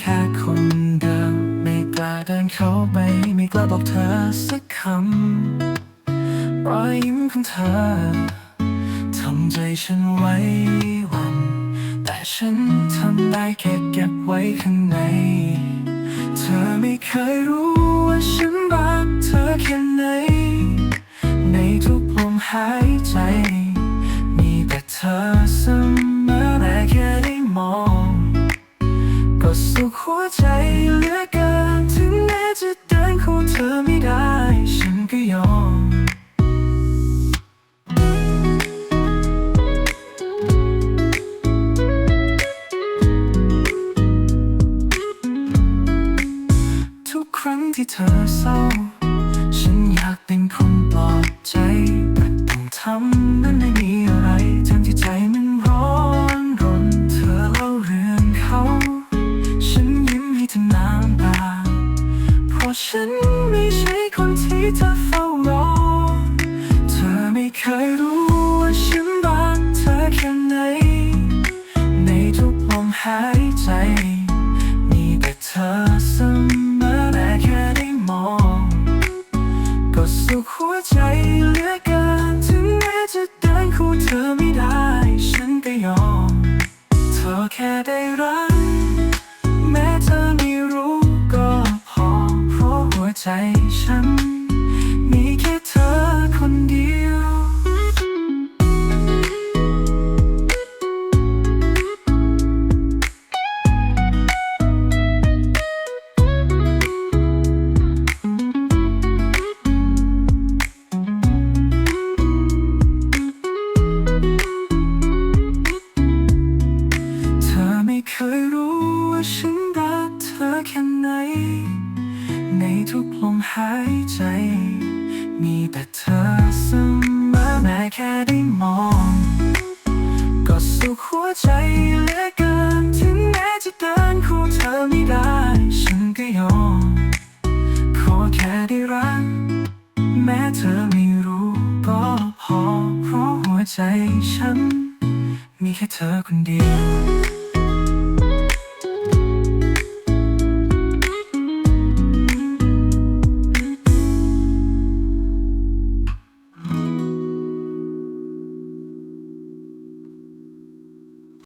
ค่คนเดิม ไม่ตามเดินเข้าไป ไม่กล้าบอกเธอสักคำรอยยิ้มของเธอทำใจฉันไว้วัน แต่ฉันทำได้แค่เก็บไว้ข้างใน เธอไม่เคยรู้ว่าฉันรักเธอแค่ไหน ในทุกลมหายใจ เหลือเกินถึงแม้จะเดินคู่เธอไม่ได้ ฉันก็ยอม ทุกครั้งที่เธอเศร้า ฉันอยากเป็นคนปลอบใจแต่ต้องทำนั้นไม่ ใช่คนที่เธอเฝ้ารอเธอไม่เคยรู้ว่าฉันรักเธอแค่ไหน ในทุกลมหายใจ มีแต่เธอเสมอแต่แค่ได้มอง ก็สุขหัวใจเหลือเกินถึงแม้จะเดินคู่เธอไม่ได้ ฉันก็ยอม เธอแค่ได้รัก แม้เธอไม่รู้ก็พอเพราะหัวใจ ฉัน มีแค่เธอคนเดียว เธอไม่เคยรู้ว่าฉัน หายใจ มีแต่เธอเสมอแม้แค่ได้มอง ก็สุขหัวใจเหลือเกิน ถึงแม้จะเดินคู่เธอไม่ได้ ฉันก็ยอม ขอแค่ได้รัก แม้เธอไม่รู้ก็พอเพราะหัวใจฉัน มีแค่เธอคนเดียว